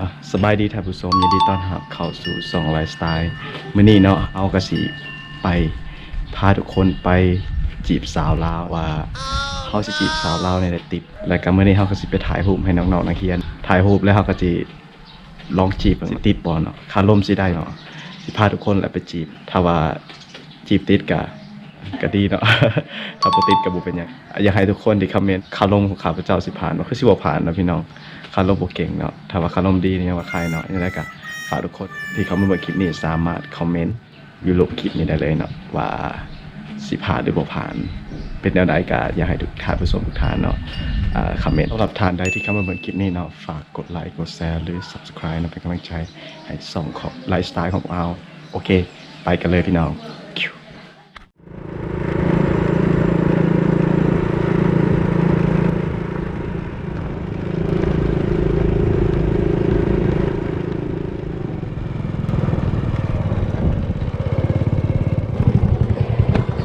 อะสบายดีท่านผู้ชมยินดีต้อนรับเข้าสู่สองไลฟ์สไตล์มื้อนี้เนาะเอากระสีไปพาทุกคนไปจีบสาวลาวว่าเขาสิจีบสาวลาวในได้ติดแล้วก็มื้อนี้เขาก็สิไปถ่ายรูปให้น้องๆนักเรียนถ่ายรูปแล้วเขาก็สิลองจีบว่าสิติดบ่เนาะคาร่มสิได้เนาะสิพาทุกคนแหละไปจีบ ถ้าว่าจีบติดก็ก็ดีเนาะ ถ้าบ่ติดก็บ่เป็นหยังอยากให้ทุกคนที่คอมเมนต์คาร่มของข้าพเจ้าสิผ่านบ่คือสิบ่ผ่านนะพี่น้อง คารมบเก่งเนาะถ้าว่าคารมดีเนี่ยว่าใครเนาะยังไงก็ฝากทุกคนที่เขามาเบิ่งคลิปนี้สามารถคอมเมนต์อยู่ลบคลิปนี้ได้เลยเนาะว่าสิผ่านหรือบ่ผ่าน เป็นแนวใดก็อยากให้ทุกท่านผู้ชมทุกท่านเนาะคอมเมนต์สำหรับท่านใดที่เข้ามาเบิ่งคลิปนี้เนาะฝากกดไลค์กดแชร์หรือ Subscribe เนาะเป็นกำลังใจให้ส่องของไลฟ์สไตล์ของเราโอเค ไปกันเลยพี่น้องคิว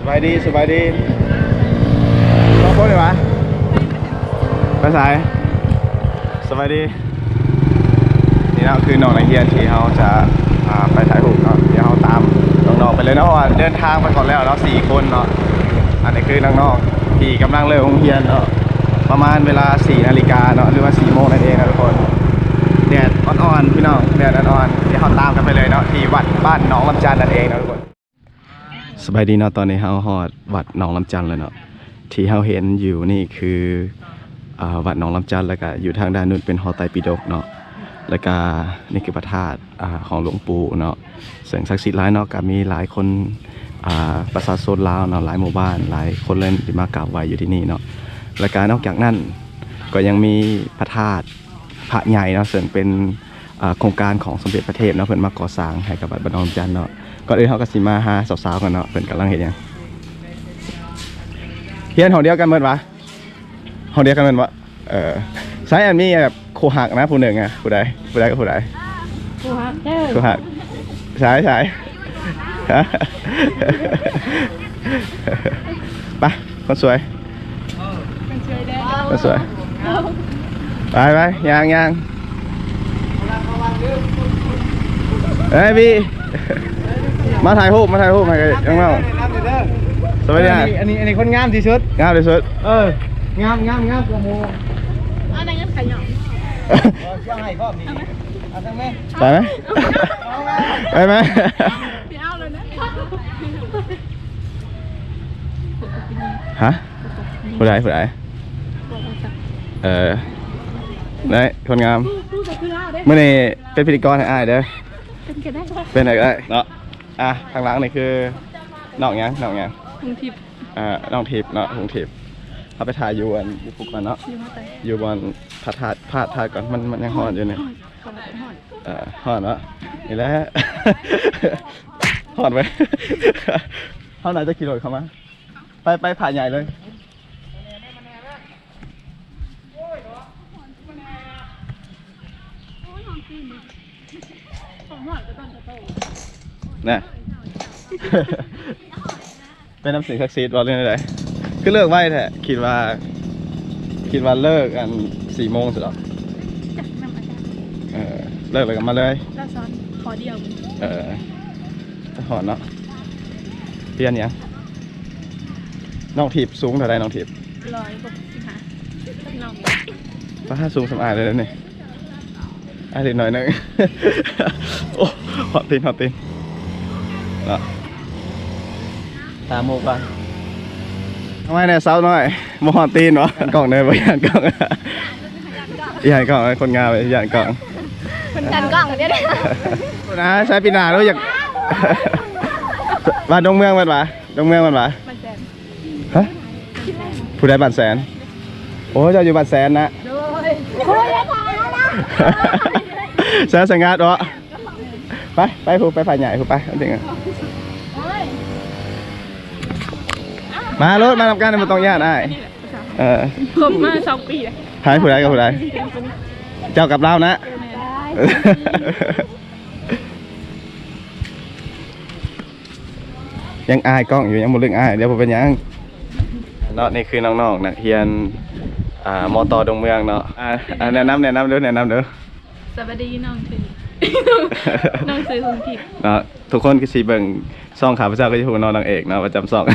สบาย ดีสบายดีน้องโค้ดเลยวะภาษายสบายดี นี่นะคือน้องนักเรียนที่เขาจะาไปถ่ายรูปเนาะเดี๋ยวเขาตามน้องๆไปเลยเนาะเพราะว่าเดินทางไปก่อนแล้วเนาะสี่คนเนาะอันนี้คือน้องๆที่กำลังเลิกโรงเรียนเนาะประมาณเวลา4นาฬิกาเนาะหรือว่า4โมงนั่นเองนะทุกคนแดดอ่อนๆพี่น้องแดดอ่อนๆเดี๋ยวเขาตามกันไปเลยเนาะที่วัดบ้านหนองลำจันนั่นเองนะทุกคน สบายดีเนาะตอนนี้เฮาฮอดวัดหนองลำจันแล้วเนาะที่เฮาเห็นอยู่นี่คืออวัดหนองลำจันแล้วก็อยู่ทางด้านนู้นเป็นหอไตรปิฎกเนาะแล้วก็นี่คือพระธาตุของหลวงปู่เนาะเสียงศักดิ์สิทธิ์หลายเนาะก็มีหลายคนอ่าประชาชนลาวเนาะหลายหมู่บ้าน หลายคนเล่นที่มากราบไหว้อยู่ที่นี่เนาะแล้วก็นอกจากนั้นก็ยังมีพระธาตุพระใหญ่เนาะซึ่งเป็นโครงการของสมเด็จพระเทพเนาะเพิ่นมาก่อสร้างให้กับวัดบ้านหนองลำจันเนาะ ก่อนอื่นเขาก็สิมาหาสาวๆกันเนาะเป็นกำลังเห็นยังเฮียนของเดียวกันเมื่อวะของเดียวกันเมื่อวะเออใช้อันนี้แบบโคหักนะผู้หนึ่งอะผู้ใดผู้ใดก็ผู้ใดกูฮักเด้อโคหักใช่ใช่ฮะไปคนสวยมันช่วยได้คนสวยไปไปยางยางเฮ้ยพี่ มาถ่ายรูปมาถ่ายรูปมากันยังเล่าสวัสดีนะอันนี้อันนี้คนงามที่สุดงามที่สุดเอองามงามงามกว่าโมอันนั้นก็ขยำเชื่อให้พ่อมีเอาทั้งแม่ไปไหมไปไหมพี่เอาเลยนะฮะผู้ใดผู้ใดเออได้คนงามพูดกับคือเล่าได้เมื่อนี้เป็นพิธีกรให้อ้ายเด้อเป็นกันได้เป็นอะไรก็ได้เนาะ อะข้างหลังนี่คือน้องหยังน้องหยังมึงทิพย์อ่าน้องทิพย์เนาะหงทิพย์เขาไปถ่ายอยู่อันอยู่ปุกก่อนเนาะชื่อมาแต่อยู่บนพระธาตุพระธาตุก่อนมันมันยังหอนอยู่เนี่ยก่อนหอดเอ่อหอนเนาะนี่แหละ หอนไว้ เท่าไหร่จะขี่รถเข้ามา ไปไปผ่าใหญ่เลย น่ะเป็นน้ำเสียงศักดิ์สิทธิ์บอกเรื่องอะไรก็เลิกไว้แท้คิดว่า คิดว่าเลิกกันสี่โมงสุดหรอจักนำอาจารย์เออเลิกเลยกันมาเลยเราซ้อนขอเดียวเออหอนเนาะเพี้ยนยังน้องถีบสูงเท่าไรน้องถีบร้อยกว่าสิค่ะน้องก็ถ้าสูงสำอายเลยนะนี่อายนิดหน่อยหนึงโอ้หอดตีนหอดตีน เนาะตามโมกันทำไมเนี่ยเซาหน่อยบ่หอดตีนวะกล่องเลยบ่ยานกล่องยานกล่องคนงามเลยยานกล่องคนกันกล้องเนี่ยนะนะใช้ปีหนาด้วยอยากบ้านดงเมืองมันปะดงเมืองมันปะมันแจมฮะผู้ใดบ้านแสน โอ้เจ้าอยู่บ้านแสนนะโดยคุยแล้วนะแสนสังงาดวะไปไปผู้ไปฝ่ายใหญ่ผู้ไปเอาจริงอะ มารถมาทำการมาตรงญาติได้เออผมมาสองปีเลยหายผู้ใดกับผู้ใดเจ้ากับเรานะยังอายกล้องอยู่ยังบ่ลึงอายเดี๋ยวผมเป็นหยังเนาะนี่คือน้องๆนักเรียนอ่ามอตอดงเมืองเนาะอ่าอ่าแนะนำแนะนำเด้อแนะนำเด้อสวัสดีน้องถือน้องซื้อคงผิดเนาะทุกคนก็สีเบิ่งซ่องขาพระเจ้าก็จะหูน้องนางเอกเนาะประจำซ่อง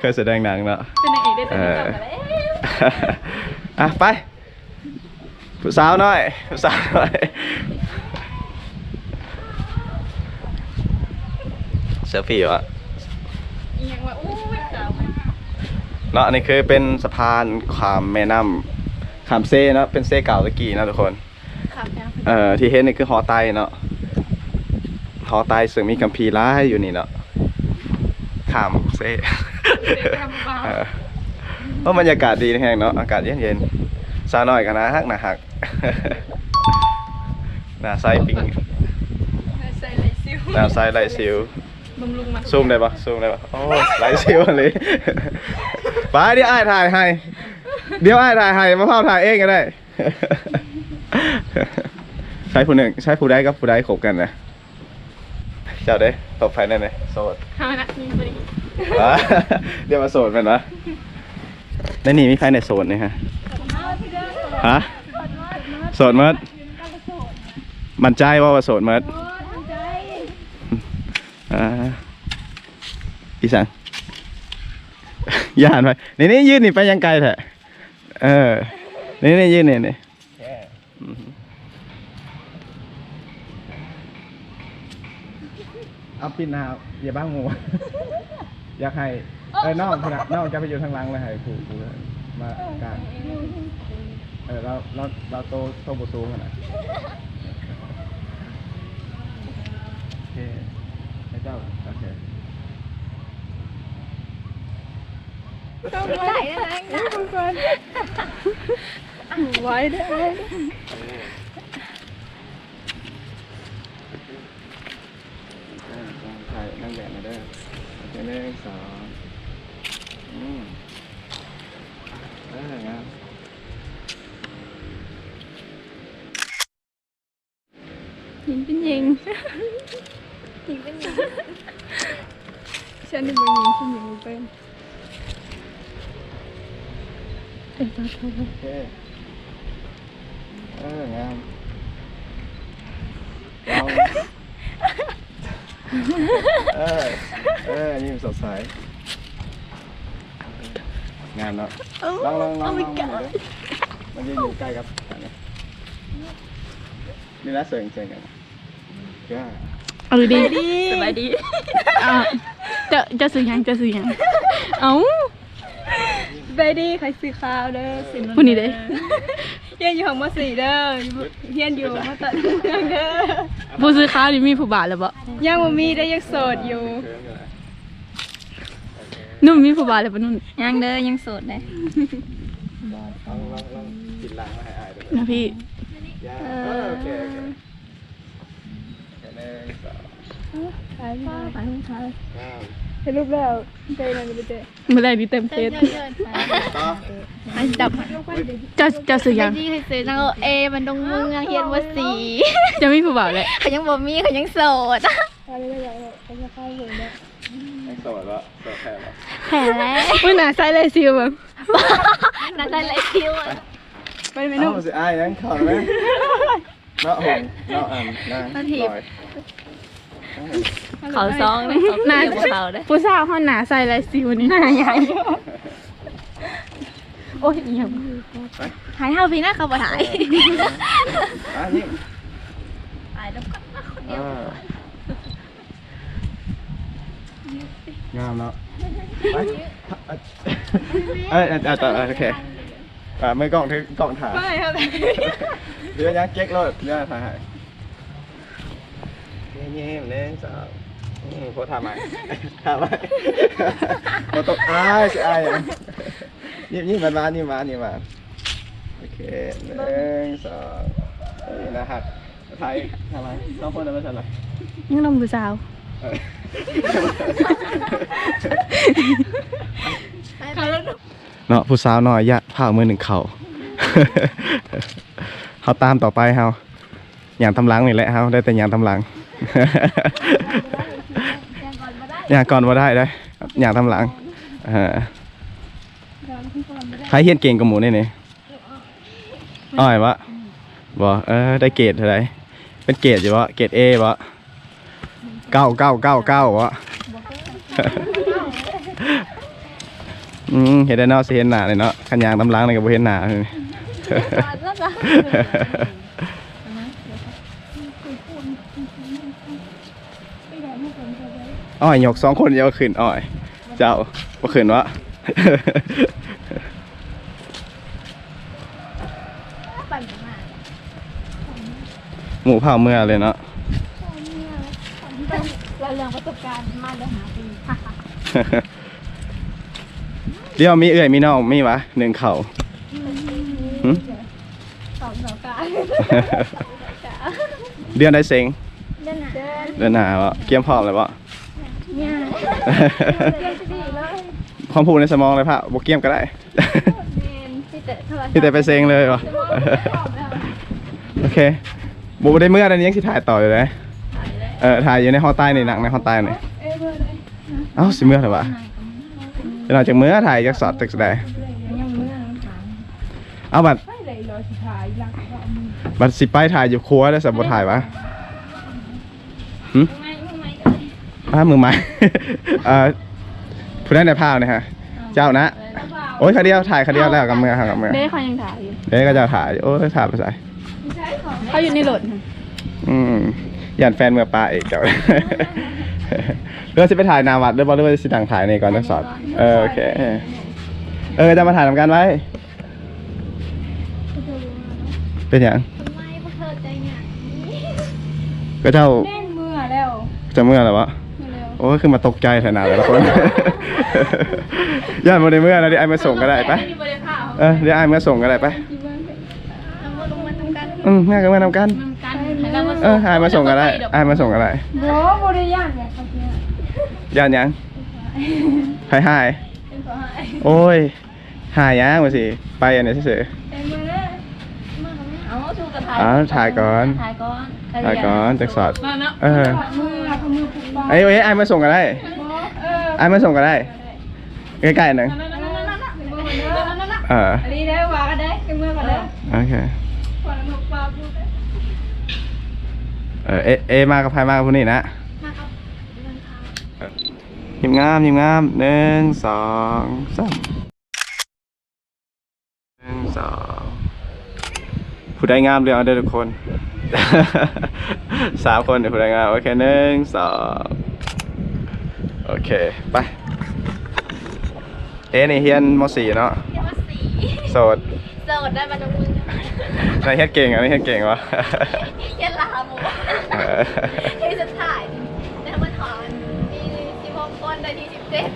เคยแสดงหนังเนาะเป็นนางเอกได้แต่ไม่จบกันแล้วอะไปผู้สาวหน่อยผู้สาวหน่อยเซลฟี่วะอีหยังว่าอู้ยสาวเนาะอันนี้คือเป็นสะพานความแม่น้ำขามเซ่เนาะเป็นเซ่เก่าตะกี้เนาะทุกคนขับแพงเอ่อที่เห็นนี่คือหอไตเนาะหอไตซึ่งมีกัมพีร์ร้ายอยู่นี่เนาะขามเซ่ เออเพราะบรรยากาศดีนะแฮงเนาะอากาศเย็นๆซาหน่อยกันนะฮักนะฮักหน้าไซปิงใส่ไหลซิวหน้าไซไหลซิวบำรุงมันซูมได้ปะซูมได้ปะโอ้ไหลซิวเลยไปเดี๋ยวอ้ายถ่ายให้เดี๋ยวอ้ายถ่ายให้มาเผาถ่ายเองก็ได้ ใช้ผู้หนึ่งใช้ผู้ใดกับผู้ใดขบกันนะ เจ้าเด้ตบไฟแน่เลยโสดข้าวนะมีบริวะ เดี๋ยวมาโสดเป็นวะในนี่มีใครในโสดนี่ฮะฮะโสดมัดมันใจว่าว่าโสดมัดอ่าอีสังย่านไปนี่นี่ยืนนี่ไปยังไกลแท้เออนี่นี่ยืนนี่นี่อืมเอาปิดหนาอย่าบ้างหมู อยากให้เออน้องคุณน่ะน้องจะไปอยู่ทางหลังเลยให้ผูผูมากลางเออเราเราเราโตโตบุสูงกันนะโอเคให้เจ้าโอเคได้ได้ได้ทุกคนไว้ได้อ่าลองถ่ายนั่งแบบมาเด้อโอเค หนึ่งสองอืมเอองามยิงเป็นยิงยิงเป็นยิงฉันเป็นยิงฉันยิงเป็นเอ็นตาทองโอเคเอองามลอง เออเออยิ้มสดใสงามเนาะลองลองลองลองหน่อยเด้อมันจะอยู่ใกล้กับอันนี้นี่นะเสียงเสียงกันก็เออดีสบายดีอะจะจะซื้อยังจะซื้อยังเอ้าสบายดีใครซื้อข้าวเด้อสินผู้นี้เด้เฮียนอยู่ของมสี่เด้อเฮียนอยู่มาตัดเมืองเด้อ ผู้ซื้อข้าวนี่มีผู้บ่าวแล้วบ่ยังบ่มีได้ยังโสดอยู่เคิร์มกันนะนุ่มมีผู้บ่าวแล้วปะนุ่นยังเด้อยังโสดเด้ลองลองลองกินล้างมาให้อายดูนะพี่ย่าเออโอเคโอเคหนึ่งสองไปไปไปเก้า เห็นรูปแล้วใจนั่นไปเจเมื่อไหรดีเต็มเฟซต่ออันจับจะจะซื้อยังที่เคยซื้อนังเอมันดงเมืองเฮียนว่าสีจะมีผู้บ่าวแล้วเขายังบ่มีเขายังโสดไปเลยอยากไปจะเข้าเลยเด้อให้โสดแล้วโสดแค่แล้วแผลแล้วอุ้ยหนาใส่เลยซิวแบบนั่นได้ไรคิวอะไปไหมเอ้านุ่มสิอายยังขอไหมเนาะหงเนาะอันนะลอย เขาซองเลยเขาหนาอยู่กับเขาเลยผู้สาวเขาหนาใส่เลยซิวนี่หนาใหญ่โอ้ยอีหยังหายเท่าพี่นะเขาบ่หายอะยิ้มหายแล้วก็เอองามเนาะไปเอ้ยเอ้ยเอ้ยต่อโอเคอ่าไม่กล้องถือกล้องถ่ายไปครับเดี๋ยวยังเก๊กรถเดี๋ยวถ่ายให้ เงี้ยๆเล่นสาวอืมโคตรทำไมทำไมมาตกอายสิอ้ายยิ้มยิ้มมานี่มานี่มาโอเคหนึ่งสองนี่นะฮะถ่ายทำไมน้องคนนั้นไม่ใช่ไรยังนมผู้สาวเนาะผู้สาวหน่อยยะผ่ามือหนึ่งเข่าเขาตามต่อไปเฮาอย่างทำลังนี่แหละเฮาได้แต่อย่างทำลัง อย่างก่อนมาได้ได้อย่างทำหลังใครเฮียนเก่งกับหมูนี่นี่อ้อยวะบ่เออได้เกรดเท่าไรเป็นเกรดอยู่วะเกรดเอวะเก้าเก้าเก้าเก้าวะอืมเห็นได้เนาะสิเห็นหนาเลยเนาะขันยางตำล้างเลยกับเห็นหนาเลย อ้อยหยกสองคนเดียวขึ้นอ้อย เจ้าบ่ขึ้นวะหมูเผาเมื่อเลยเนาะเราเรื่องประสบการณ์มาเลยหาปีเดี๋ยวมีเอื่อยมีน้องมีวะหนึ่งเข่าหึสองสองการเดือนได้เซ็งเดินเดินเดือนหนาวะเกียมพร้อมเลยวะเนี่ย ความพูดในสมองเลยพะบกเกียมก็ได้พี่แต่ไปเซ็งเลยวะโอเคบูได้เมื่อตอนนี้ยังสิถ่ายต่ออยู่เลยเออถ่ายอยู่ในห้องใต้นี่หนังในห้องใต้นี่เอ้าสิเมื่อเหรอวะจะหน่อยจากเมื่อถ่ายจากสอดตึกแสดงเอาบัตรบัตรสิไปถ่ายอยู่ครัวได้สับบถ่ายวะหึ อ้ามือไม้เอ่อผู้ได้ในภาพนะฮะ เจ้านะ โอ้ยคาเดียวถ่ายคาเดียวแล้วกับเมื่อครับกับเมื่อเด้เขายังถ่ายอยู่เดี๋ยวก็จะถ่าย โอ้ยถ่ายไปใส่เขาอยู่ในรถอืมยันแฟนเมื่อปลาอีกเดี๋ยวเรื่องจะไปถ่ายหนาวัดหรือเปล่าหรือว่าจะสิดังถ่ายในก่อนจะสอดเออโอเค เออจะมาถ่ายทำกันไว้ เป็นอย่างไม่พวกเธอใจเนี่ยก็เจ้าแม่งเมื่อแล้วจะเมื่อไหร่วะเมื่อแล้ว โอ้ยคือมาตกใจขนาดแต่ละคน ย่านโมเดเมื่อนะเดี๋ยวไอ้มาส่งก็ได้ไปที่บริษัทเออเดี๋ยวไอ้มาส่งก็ได้ไปทำมาลงมาทำกันอืมแม่ก็มาทำกันกันให้เรามาเออไอ้มาส่งก็ได้ไอ้มาส่งก็ได้โบโบได้ย่านเนี่ยเขาเนี่ยย่านยังหายหายโอ้ยหายยังมาสิไปอันนี้เฉยเถ่ายอ๋อถ่ายก่อน ถ่ายก่อนถ่ายก่อนจักสอดมาเนาะเออไอ้เว้ยไอ้มาส่งกันได้ไอ้มาส่งกันได้ใกล้ๆหนึ่งเอออันนี้ได้วากันได้กัมือกันได้โอเคเออเอเอมากับพายมากับผู้นี้นะยิ้มงามยิ้มงามหนึ่งสองสามหนึ่งสอง ผู้ใดงามเรียกเอาเด้อทุกคน สามคนเดี๋ยวผู้ใดงามโอเคหนึ่งสองโอเค ไป เอ๊ะนี่เฮียนมสี่เนาะเรียกว่าสีโสดโสดได้มาตรงมือนายเฮียนเก่งอะนายเฮียนเก่งวะเย็นลาหมูเออที่สุดท้ายแล้วมาถอนมีสิบหกคนได้ที่สิบเจ็ด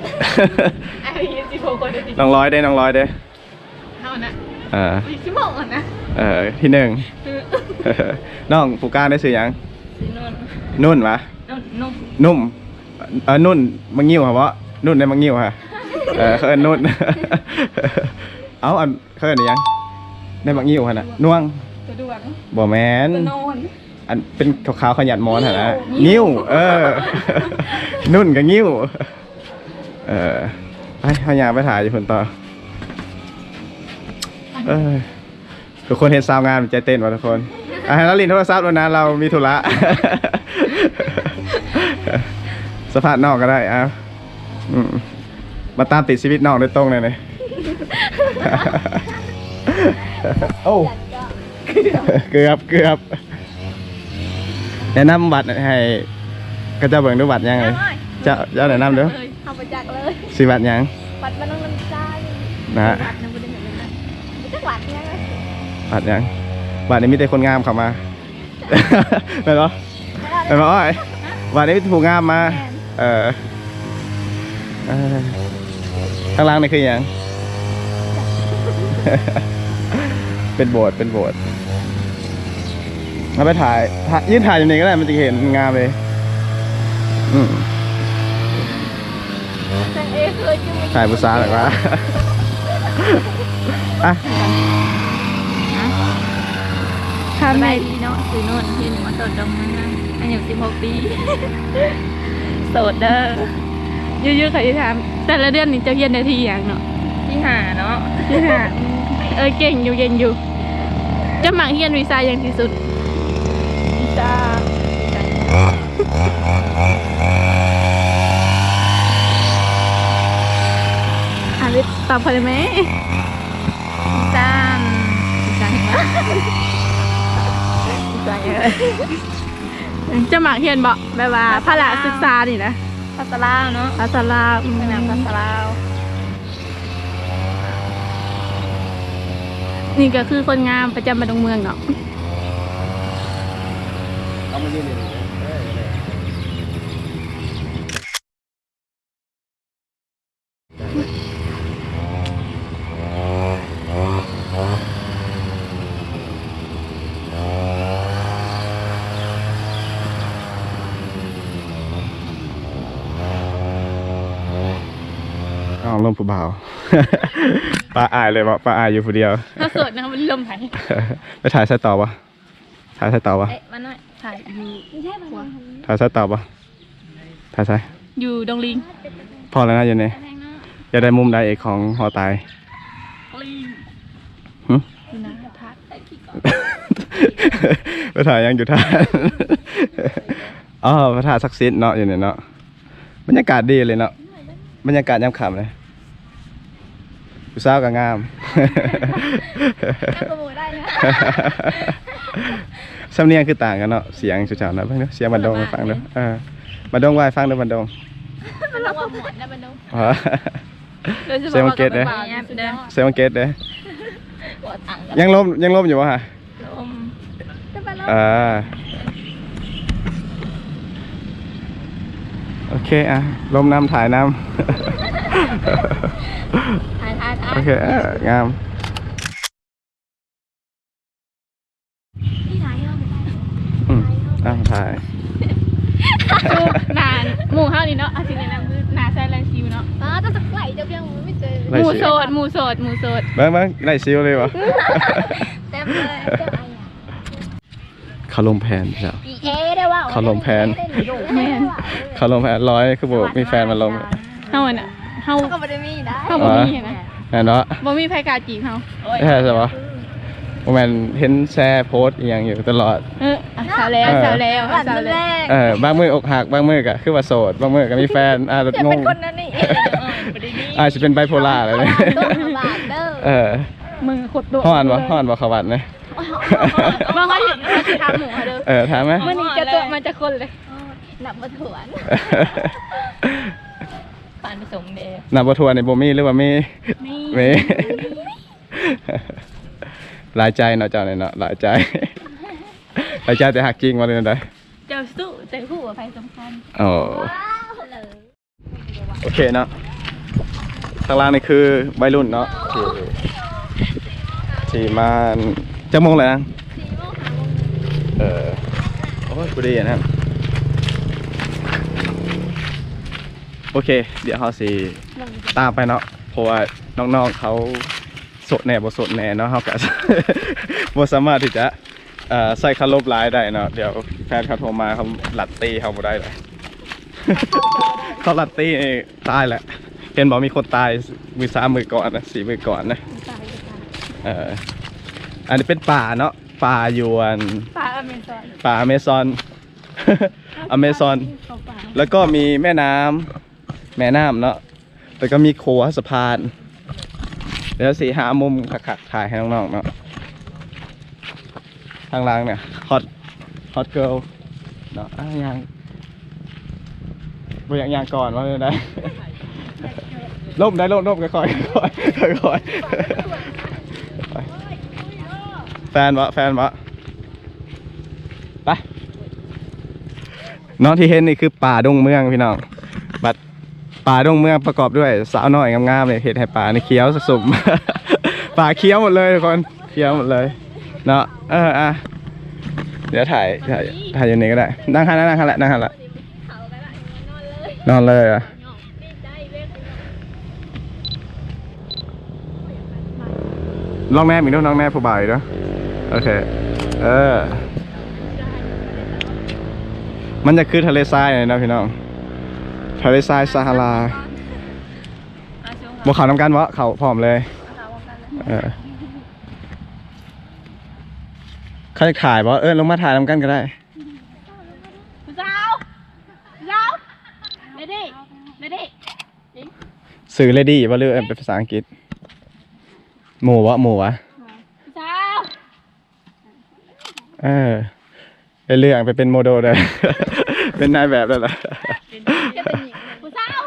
ไอ้ยี่สิบหกคนได้ที่น้องร้อยได้น้องร้อยได้เท่านั้น เออสิบโมงอะนะเออที่หนึ่งน้องผู้การได้สื่อยังสีนวลนุ่นวะนุ่มนุ่มเออนุ่นมังงิ้วครับวะนุ่นได้มังงิ้วฮะเออเขาเอินนุ่น เอาอันเขาเอินอิหยังได้มังงิ้วฮะน่ะน่วงกระดวงบ่แมนกระนอน อันเป็นขาวๆขยันมอนฮะนะงิ้วเออ นุ่นกับงิ้ว เออไปพยายามไปถ่ายอยู่คนต่อ เออทุกคนเห็นสาวงานใจเต้นวะทุกคนอะให้เราลินโทรศัพท์แล้วนะเรามีธุระสภาพนอกก็ได้อะอืมมาตามติดชีวิตนอกโดยตรงเลยเนี่ยโอ้เกือบเกือบแนะนำบัตรให้ก็จะเบิ่งดูบัตรยังไงเจ้าเจ้าแนะนำเด้อเอาไปจากเลยสิบัตรยังปัดมันต้องน้ำใจนะ บัตรยังบัตรนี้มีแต่คนงามเข้ามาไม่หรอไม่หรออ้อยบัตรนี้มีแต่ผู้งามมา เออเออข้างล่างนี่คือหยัง เป็นโบสถ์เป็นโบสถ์มาไปถ่ายถ่ายยืนถ่ายอยู่นี่ก็ได้มันจะเห็นงามเลยอืมแต่เอเคยจะมาถ่ายบุษาหรอวะอะ ข้ามไปในดีเนาะซื้อนนที่หนูมาโสดดงนั่นนะอายุสิบหกปีโสดเด้อยืดๆเขาจะถามแต่ละเดือนนี่จะเรียนได้ที่อย่างเนาะที่หาเนาะที่หาเออเก่งอยู่เก่งอยู่จะหมักเฮียนวีซ่าอย่างที่สุดวีซ่าวีซ่าอะวิทย์ตอบพอได้ไหมวีซ่าวีซ่าเห็นไหมวีซ่าเยอะ จะหมักเฮียนบอกแบบว่าภาระศึกษานี่นะภาษาลาวเนาะภาษาลาวอืมเป็นหนังภาษาลาวนี่ก็คือคนงามประจำบ้านดงเมืองเนาะเอามายืนอยู่เออเออ อ้าวลม ผู้บ่าวป้าอายเลยบอกป้าอายอยู่ผู้เดียวถ้าโสดนะคะมันลมไหายไปถ่ายสายต่อปะถ่ายสายต่อปะเอ๊ะมาหน่อยถ่ายอยู่ถ่ายสายต่อปะถ่ายสายอยู่ดงลิง พอแล้วนะอยันนี่อยากได้มุมใดเอกของหอตายหึอยู่นะทัดไปถ่ายยังอยู่ท่าอ๋อพระธาตุศักดิ์สิทธิ์เนาะอยู่เนี่ยเนาะบรรยากาศดีเลยเนาะบรรยากาศยามค่ำเลย ผู้สาวก็งามก็มูได้นะสำเนียงคือต่างกันเนาะ เสียงชุดจานะเพิ่งเนาะเสียงบันดงให้ฟังเด้อเออบันดงวายฟังเด้อบันดงมันเราว่าหมดนะบันดงอ๋อโดยเฉเสียงพาะมันเก็ตเด้อกับเนี่ยสุดเด้ยออดเสียงมันเกตเด้อปวดตังค์ยังลมยังลมอยู่วะฮะลมอ่า โอเคอะลมน้ำถ่ายน้ำถ่ายถ่ายถ่ายโอเคเอองามที่ไหนอะอืมอะถ่ายคือหนาหมู่เฮานี่เนาะอาจสิแนะนำคือหนาแซนแลนซิวเนาะอ๋อจะสักไหลจะเพียงไม่เจอหไล่มู่ซิโสวดหมู่โสดหมู่โสดเบิ้งเบิ้งไล่ซิวเลยวะเต็มเลย เจ้าไอ้เขาลมแพนใช่อีเอได้ว่าเขาลมแพนแม่นเขาลมแพนร้อยคือบอกมีแฟนมาลมเฮาน่ะเฮาก็ไม่ได้มีได้เฮาบ่มีนะแน่เนาะบ่มีไผกล้าจีบเฮาใช่ใช่ปะโมแมนเห็นแชร์โพสต์อหย่างอยู่ตลอด เอออะสาวแล้วสาวแล้วหลันสาวแรแล้วกเออบางมืออกหักบางมือก็คือว่าโสดบางมือก็มีแฟนอ่าจะงเป็นงคนนั้นนี่อาจจะเป็นไบโพล่าเลยเนี่ยต้นบาทเด้อเออมึงขดตัวห่อนบ่ห่อนบ่เขาวัดเนี่ย บางคนเขาสิถามหมูเฮาเด้อเออถามไหมมื้อนี้จะตัวมันจะคนเลยหนับมาถวนผ่านไปส่งเดย์นับว่าทัวร์ในโบมี่หรือว่ามีมีหลายใจเนาะเจ้าเนี่ยเนาะหลายใจหลายใจแต่หักจริงมาเลยนะได้เจ้าสู้แต่ฮู้ว่าไผสำคัญโอ้โอเคเนาะข้างล่างนี่คือวัยรุ่นเนาะที่ที่มา จะโมงเลยนะเออโอ้ยกูดีนะครับ โอเค เดี๋ยวเขาสิตามไปเนาะเพราะว่าน้องๆเขาสดแหน่บ่สดแหน่เนาะเขาก็บ่สามารถที่จะเอ่อใส่คารบหลายได้เนาะเดี๋ยวแฟนเขาโทรมาเขาหลัดตีเขาบ่ได้เลยเขาหลัดตีนี่ตายแหละเห็นบอกมีคนตายมือสามมือก่อนนะสี่มือก่อนนะเออ อันนี้เป็นป่าเนาะป่าอยู่อันป่าอเมซอนป่าอเมซอน อเมซอน เขาป่าแล้วก็มีแม่น้ำแม่น้ำเนาะแล้วก็มีโค้งสะพานเดี๋ยวสีหามุมขักๆถ่ายให้น้องๆเนาะทางล่างเนี่ยฮอตฮอตเกิลเนาะอะยังบ่อยางยางก่อนว่าเลยได้ล่มได้ล่มล่มค่อยๆค่อยๆค่อยๆ แฟนวะแฟนวะไปน้องที่เห็นนี่คือป่าดงเมืองพี่น้องบัดป่าดงเมืองประกอบด้วยสาวน้อยงามๆเลยเห็ดให้ป่าในเขียวสุมป่าเขียวหมดเลยทุกคนเขียวหมดเลยเนาะเอออะเดี๋ยวถ่ายถ่ายถ่ายอยู่นี่ก็ได้นั่งหันนั่งหันละนั่งหันละเขาไปละนอนเลยนอนเลยอะลองแนบอีกด้วยน้องแนบผู้บ่าวอีกด้วย โอเค เออ มันจะคือทะเลทรายเลยนะพี่น้อง ทะเลทรายซาฮารามาช่วงบวเขาน้ำกันวะเขาพร้อมเลยเขาวงกันเลยเออเขาจะถ่ายบ่เออลงมาถ่ายนำกันก็ได้สาวสาวเลดี้เลดี้สื่อเลดี้บ่เรื่องเป็นภาษาอังกฤษหมู่วะหมู่วะ สาว เออเป็นเรื่องไปเป็นโมเดลเลย เป็นนายแบบเลยล่ะจะเป็นหญิงผู้สาว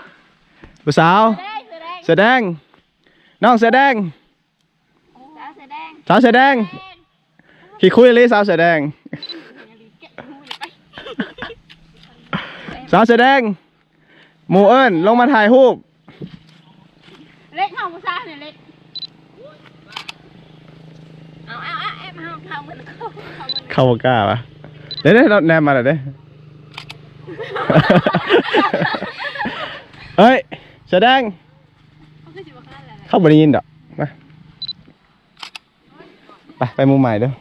ผู้สาวแดงแดงแสดงน้องแสดงสาวแสดงสาวแสดงขี่คุยเลยสาวแสดงสาวแสดงหมู่เอิญลงมาถ่ายรูปเล็กของผู้สาวเนี่ยเล็ก เอาเอาเอาแอบเอาเขาเหมือนเขาเขาเหมือนเข้าบ่กล้าปะเดี๋ยวเดี๋ยวเราแนมมาหน่อยเด้ เฮ้ยแสดงเขาคือจิบข้าวอะไรเข้าบ่ได้ยินดอกมาไปไปมุมใหม่เด้อ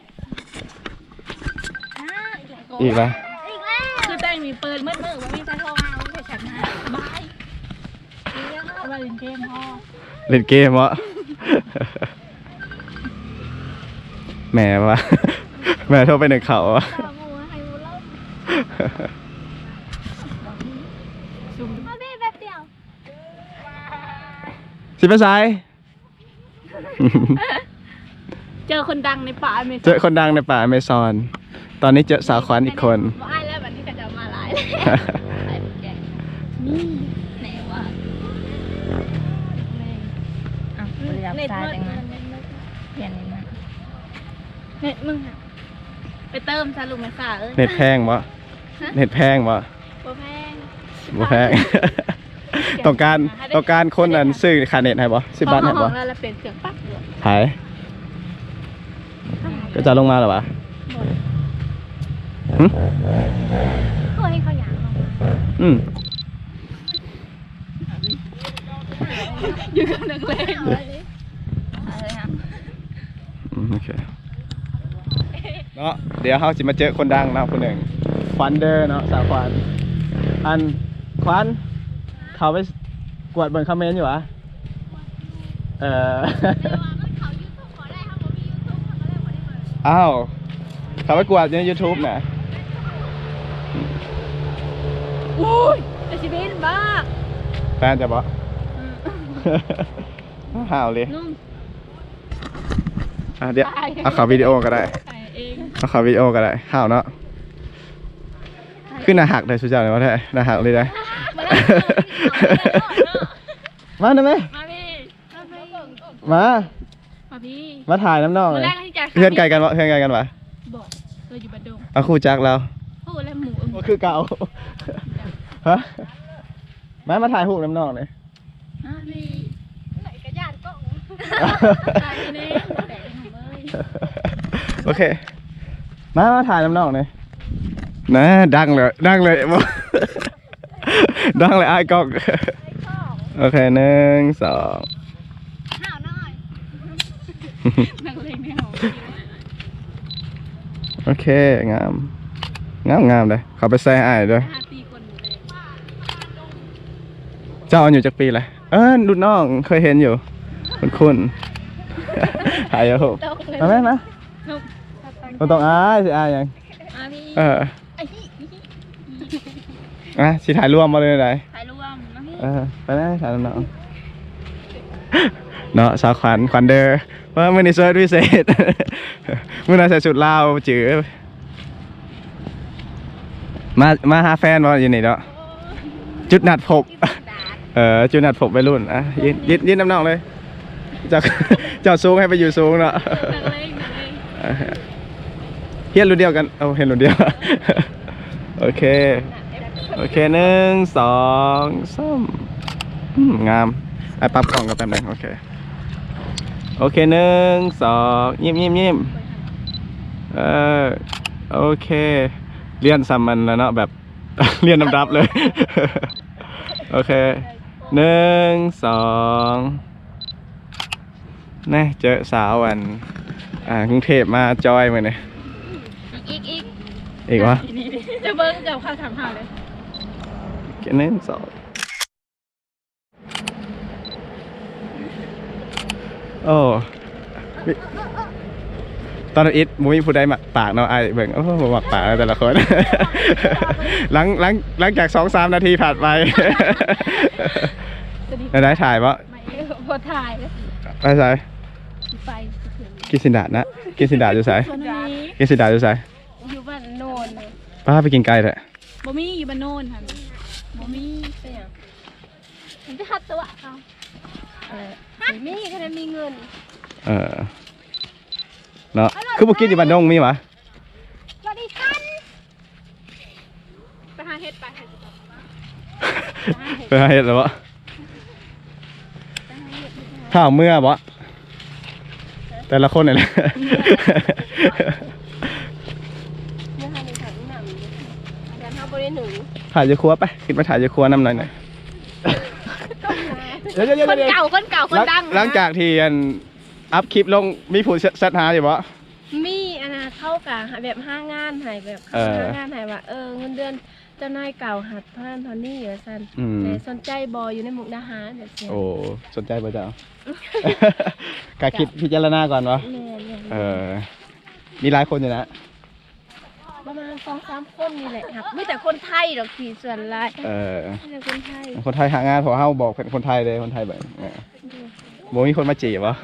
อีกแล้วอีกแล้วคือแต่งมีเปิดมืดมืดว่ามีไฟโทรมาไม่ใช่ฉันนะบายเอาไปเล่นเกมพ่อ เล่นเกมวะ แหม่วะแหม่โทรไปหนึ่งเขาวะตาหมูให้หมูเล่ามาพี่แป๊บเดียวสิไปสายเจอคนดังในป่าเมเจอคนดังในป่าอเมซอน ตอนนี้เจอสาวขวัญอีกคนว่าไอ้แล้วแบบนี้ก็จะมาหลายเลยหลายแกงนี่ไหนวะอะบริษัทเน็ตทรายเมิดจังนะเน็ตเมิดเปลี่ยน เลยนะเน็ตมึงค่ะไปเติมซะลุงแม่ค่ะเอ้ยเน็ตแพงวะเน็ตแพงวะบัวแพงบ่แพง ต้องการต้องการคนนั้นซื้อคาเน็ตให้บ่สิบบาทให้ห้บ่องแล้วเราเปลี่ยนเสียงปั๊บเลยหายก็จะลงมาหรอวะหึก็ให้เขาอยากลงมาอืมอยู่กับนักเลงอะไรครับอืมโอเค เนาะเดี๋ยวเขาจะมาเจอคนดังเนาะคนหนึ่งควันเดอร์เนาะสาวควันอันควันเขาไปกวดบนคอมเมนต์อยู่วะเออเขายูทูบขอได้ครับผมมียูทูบเขาก็เลยขอได้เลยอ้าวเขาไปกวดใน YouTube นะอุ้ยจะชิบินบ้าแฟนจะบอกห่าวเลยนุ่มอะเดี๋ยวตายเอาเขาวิดีโอก็ได้ใส่ เองเอาเขาวิดีโอก็ได้ห่าวเนาะขึ้นหน้าหักเลยสุดยอดเลยว่าได้หน้าหักเลยได้มาแล้วมาได้ไหมมาพี่มาพี่มา มาพี่มาถ่ายน้ำนองเลยมื้อแรกที่จ่ายค่าเพื่อนไกลกันวะเพื่อนไกลกันวะบอกเราอยู่บัดดงเอาคู่จักเราพูดแล้วหมูเอิ่มก็คือเก่าฮะมามาถ่ายรูปน้ำนองเลยอะพี่ไหนกระยานกล้องถ่ายนี่โอเค มามาถ่ายน้ำนองเลยนะดังเลยดังเลยบอกดังเลยไอ้ายกล้องโอเคหนึ่งสองห่าวหน่อยนักเลงเนี่ยเหรอโอเคงามงามงามเลยเขาไปใส่ไอ้ายด้วยห้าตีคนอยู่เลยเจ้าอายุจากปีอะไรเออดูน้องเคยเห็นอยู่ คุณคุณหายแล้วมาไหมมา เราต้องอายสิอายยังมาพี่เอออะสิถ่ายรวมมาเลยไหนถ่ายรวมมาพี่เออไปได้ถ่ายน้องๆเนาะสาวขวัญขวัญเดอร์ว่ามื่อนี้เซิร์ชพิเศษมื่อนี้ใส่ชุดลาวจือมามาหาแฟนมาอยู่นี่เนาะจุดนัดพบ เออจุดนัดพบไปรุ่นอะยืนยืนยืนน้ำนองเลยเจากเจ้าสูงให้ไปอยู่สูงเนาะ ฮียนรุ่นเดียวกัน เอาเฮียนรุ่นเดียว โอเค โอเคหนึ่งสองสามงามไอ้ปรับกล่องกับแป๊บนึงโอเค โอเคหนึ่งสองยิ้มยิ้มยิ้มเออโอเคเรียนซ้ำมันแล้วเนาะแบบเรียนลำดับเลย โอเคหนึ่งสองนี่เจอสาวอัน อ่ากรุงเทพมาจอยมาเนี่ย อีกอีกอีกวะจะเบิ้งกับข้าวถามหาเลยแค่นั้นสองโอ้มีตอนนั้นอิทมุ้ยผู้ใดหมักปากเนาะไอ้เบิ่งโอ้โหหมักปากแล้วแต่ละคน หลังหลังหลังจากสองสามนาทีผ่านไปได้ถ่ายปะไม่พอถ่ายแล้วไปใส่ไปกินสินดาดนะกินสินดาดอยู่ใส่คนนี้กินสินดาดอยู่ใส่ อยู่บ้านโนนเลย ป้าไปกินไก่เถอะบ่มีอยู่บ้านโนนค่ะบ่มีเป็นอย่างมันจะหัดตัวเขาอะไรมีมีคะแนนมีเงินเออเนาะคือบุกินอยู่บ้านดงมีวะสวัสดีท่านไปหาเฮ็ดไปหาเฮ็ดไปหาเห็ดแล้ววะข้าวเมื่อบ่แต่ละคนนี่แหละ เมื่อทานในถังหนังอาจารย์ทำบริหนึ่ง ถ่ายจะครัวไปขึ้นมาถ่ายจะครัวน้ำหน่อยหน่อยเดี๋ยวเดี๋ยวเดี๋ยวคนเดี๋ยวเก่าคนเก่าคนดังหลังจากที่อันอัพคลิปลงมีผู้สัทหาอยู่บ่ มีอันนะเข้ากับแบบห้างงานหายแบบเออ ห้างงานหายว่าเออเงินเดือนเจ้านายเก่าหัดพานทอนนี่อยู่สันอืมแต่สนใจบออยู่ในหมุกดาหารแบบเสียโอ้สนใจป่ะจ๊ะกาคิดพิจารณาก่อนวะแม่เนี่ยเออมีหลายคนอยู่นะประมาณ สองสามคนนี่แหละครับไม่แต่คนไทยหรอกที่ส่วนหลายเออไม่แต่คนไทยคนไทยหางานเพอเฮาบอกเป็นคนไทยเลยคนไทยแบบเออบ่มีคนมาจีบวะ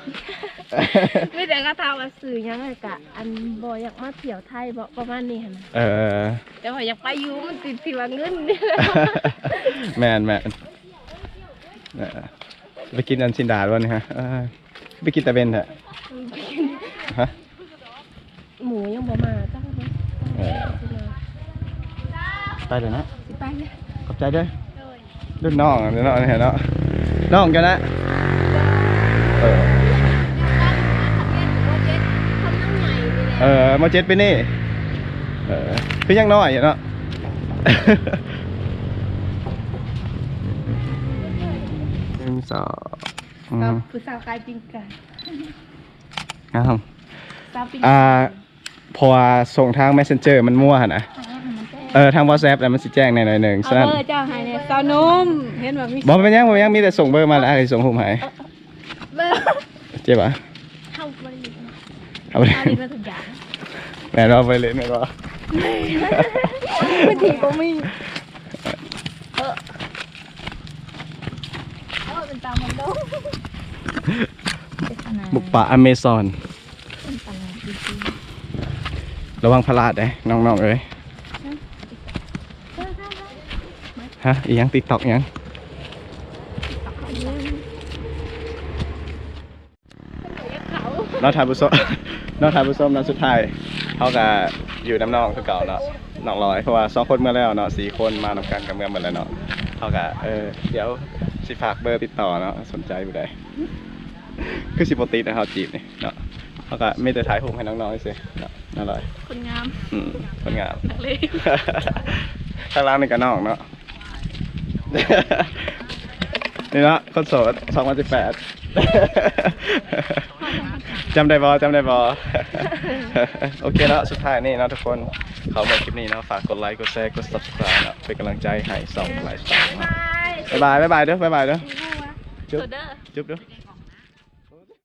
ไม่แต่ก็ทำว่าสื่อยังไงกะ อันบอยอยากมาเที่ยวไทยบอกประมาณนี้หั่นนะเออ แต่ว่าอยากไปอยู่มันติดที่ว่าเงินนี่แมนแมนเออไปกินอันซินดาดวันนี้ฮะเออไปกินแต่เบนเถอะ ฮะ หมูยังบ่มาจ้าไหมเออ ไปเลยนะสิไปเนี่ยขอบใจด้วยรุ่นน้องรุ่นน้องเห็นเนาะน้องกันนะเออเออมาเจ็ดไปนี่เออคือยังน้อยอยู่เนาะหนึ่งสองอืกับมผู้สาวกายปิงกันครับสา วปิงอ่าเพอส่งทาง messenger มันมั่วหั่นนะเออทาง WhatsApp แล้วมันสิแจ้งในหน่อยหนึ่งเอาฉะนั้นเบอร์เจ้าให้เนี่ยสาวนุ่มเห็นแบบมีบอกเป็นยังบอกเป็นยังมีแต่ส่งเบอร์มาแล้วไอ้ส่งหูมหายเบอร์เจ็บปะเข้าบริษัทเอาไปเลยเอาดีมาทุกอย่างแม่เราไปเลยแม่เราไม่ถีบ่มีเออเป็นตามมันโดบุกป่าอเมซอน ระวังพลาดเลยน้องๆเอ้ยฮะอีหยังติ๊กตอกยังนอทานผู้ชมนอทานผู้ชมนัดสุดท้ายเขาก็อยู่น้ำนองคือเก่าเนาะน้องร้อยเพราะว่าสองคนเมื่อแล้วเนาะสี่คนมานำกันกับเมื่อหมดแล้วเนาะเขาก็เออเดี๋ยวสิฝากเบอร์ติดต่อเนาะสนใจผู้ใดคือสิบติดนะครับจีบนี่เนาะเขาก็ไม่ได้ถ่ายรูปให้น้องๆสิเนาะ น่ารักคนงามอืมคนงามนักเลงข้างล่างนี่ก็น้องเนาะ นี่เนาะคนโสด2018จำได้บอจำได้บอโอเคแล้วสุดท้ายนี่เนาะทุกคนเขาบอกคลิปนี้เนาะฝากกดไลค์ กดแชร์ กด subscribe เนาะเป็นกำลังใจให้สองไลฟ์สไตล์เนาะบ๊ายบายบ๊ายบายเด้อบ๊ายบายเด้อจุ๊บโซเดอร์จุ๊บเด้อ